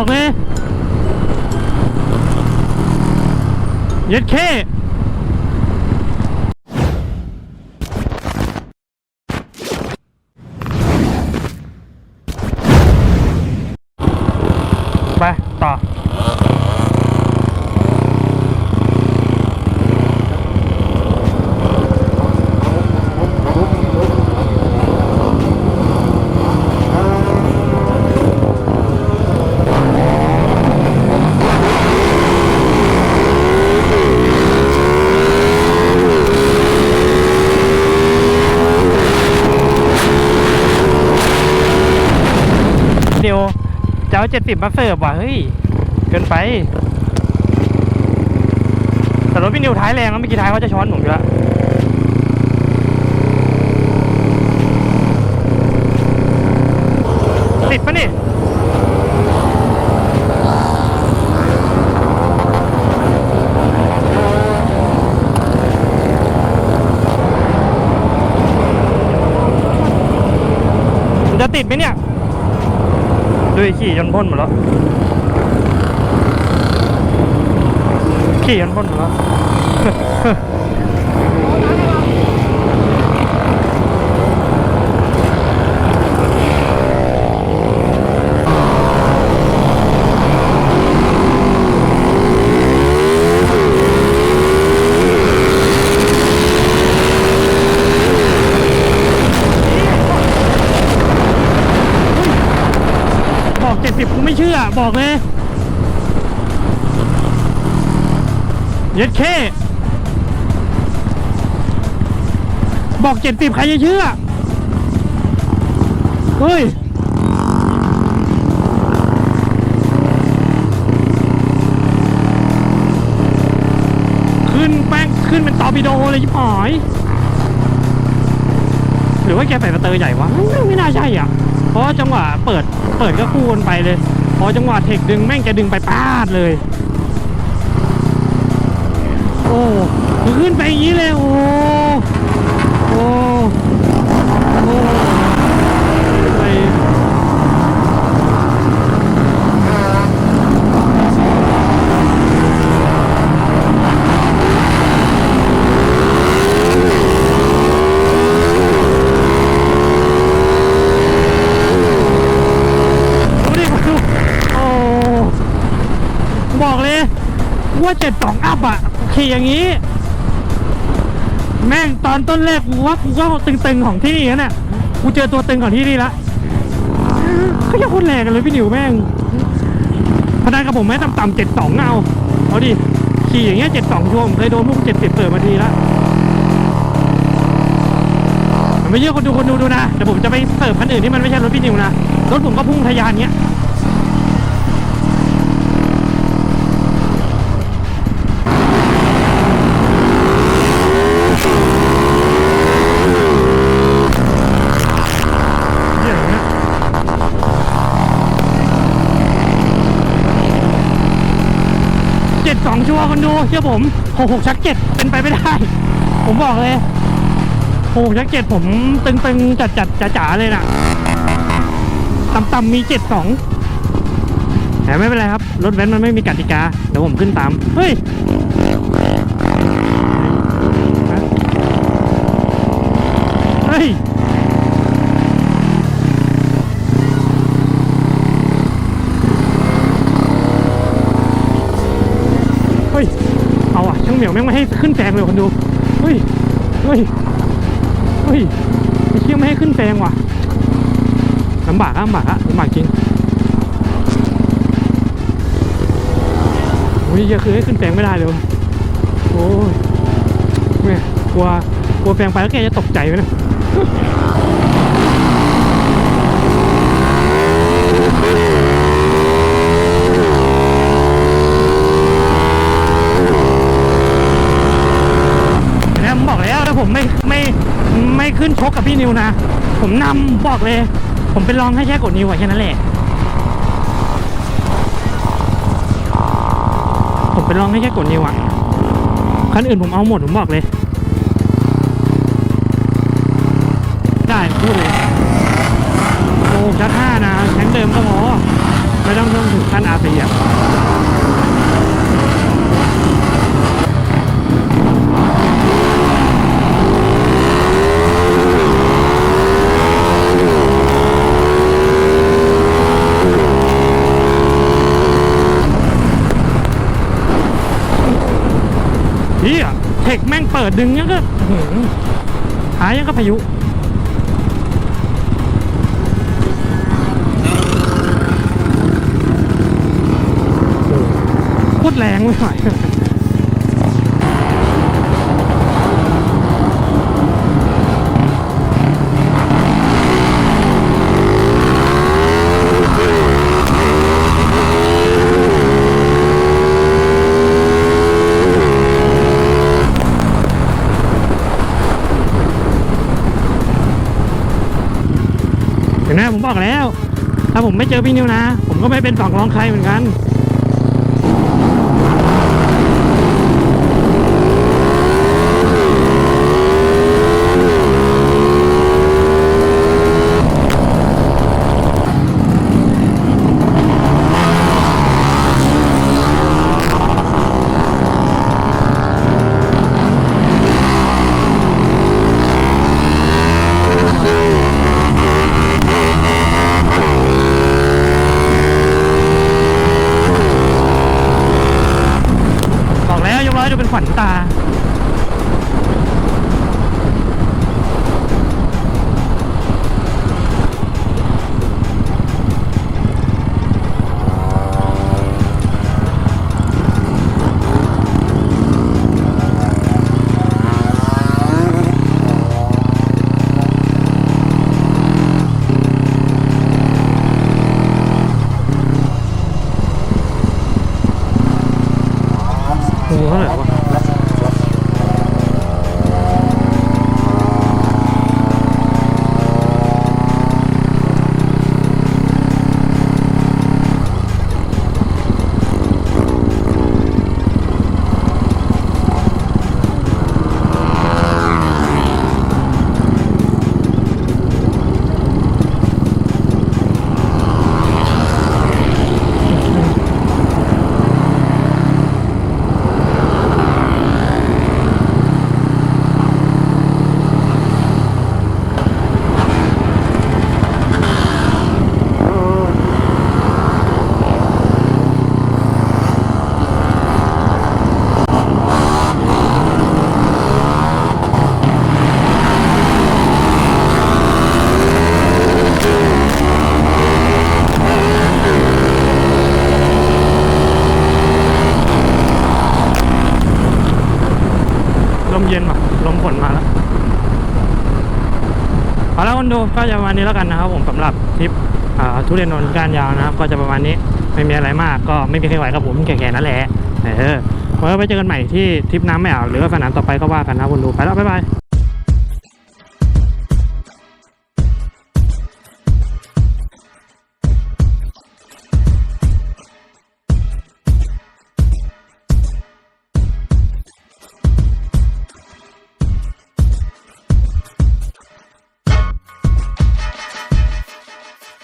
บอกเลย เย็ดเค จะเอาเจ็ดสิบมาเสิร์ฟว่ะเฮ้ย เกินไป แต่รถพี่นิวท้ายแรงแล้วเมื่อกี้ท้ายเขาจะช้อนผมอยู่แล้วติดปะนี่จะติดไหมเนี่ย ดูดิขี่จนพ่นหมดแล้ว ขี่จนพ่นหมดแล้ว บอกเจ็ดสิบกูไม่เชื่อ บอกเลยเย็ดเคบอกเจ็ดสิบใครจะเชื่อ เฮ้ยขึ้นแป้งขึ้นเป็นตอร์ปิโดเลยชิบหายหรือว่าแกใส่สเตอร์ใหญ่วะไม่น่าใช่อะ เพราะจังหวะเปิด เปิดก็คู่กันไปเลย พอจังหวะเทคดึงแม่งจะดึงไปป้าดเลย โอ้มันขึ้นไปอย่างนี้เลยโอ้โอ้โอ้ไปดูดิดูโอ้ บอกเลย ว่าเจ็ดสองอัพอะ ขี่อย่างนี้ แม่งตอนต้นแรกกูว่ากูก็ตึงๆของที่นี่แล้วเนี่ยกูเจอตัวตึงของที่นี่ละเขาจะคนแรงกันเลยพี่หนิวแม่งพนันกับผมแม่ต่ำๆเจ็ดสองเอาเอาดิขี่อย่างเงี้ยเจ็ดสองชัวร์ผมเคยโดนพวกเจ็ดสิบเปิดมาทีละไม่เยอะคนดูคนดูดูนะเดี๋ยวผมจะไปเสิร์ฟคันอื่นที่มันไม่ใช่รถพี่นิวนะรถผมก็พุ่งทะยานเงี้ย เหี้ยอะไรเนี่ยเจ็ดสองชัวร์ คนดูเชื่อผมหกหกชักเจ็ดเป็นไปไม่ได้ ผมบอกเลยหกหกชักเจ็ดผมตึงๆจัดจัดจ๋าๆเลยน่ะต่ำๆมีเจ็ดสองแต่ไม่เป็นไรครับ รถแว้นมันไม่มีกติกา เดี๋ยวผมขึ้นตาม เฮ้ย เหมียวแม่งไม่ให้ขึ้นแซงเลยคนดู เฮ้ย เฮ้ย เฮ้ยไอ้เชี่ยไม่ให้ขึ้นแซงว่ะลำบากอะลำบากอะลำบากจริงโอ้ยเหี้ยคือให้ขึ้นแซงไม่ได้เลยโอ้ยแม่กลัวกลัวแซงไปแล้วแกจะตกใจไหมเนะนะผมบอกแล้วถ้าผมไม่ไม่ไม่ ขึ้นชกกับพี่นิวนะ ผมนำบอกเลย ผมเป็นรองให้แค่กดนิวอะแค่นั้นแหละ ผมเป็นรองให้แค่กดนิวอะคันอื่นผมเอาหมดผมบอกเลย ได้พูดเลยโอ้ชัดห้านะแข็งเดิมก็พอไม่ต้องต้องถึงขั้นอาเซียนเฮียเทคแม่งเปิดดึงยังก็อื้อหือหายยังก็พายุพูดแรงไม่ไหว เห็นไหมผมบอกแล้ว ถ้าผมไม่เจอพี่นิวนะ ผมก็ไม่เป็นฝั่งรองใครเหมือนกัน กร้อยจ เอาแล้วคนดูก็จะประมาณนี้แล้วกันนะครับผมสำหรับทริปทุเรียนนนก้านยาวนะครับ ก็จะประมาณนี้ไม่มีอะไรมากก็ไม่มีใครไหวกับผมแก่ๆนั่นแหละเออไว้ไปเจอกันใหม่ที่ทริปน้ำไม่อาหรือว่าสนามต่อไปก็ว่ากันนะคนดูไปแล้วบ๊ายบาย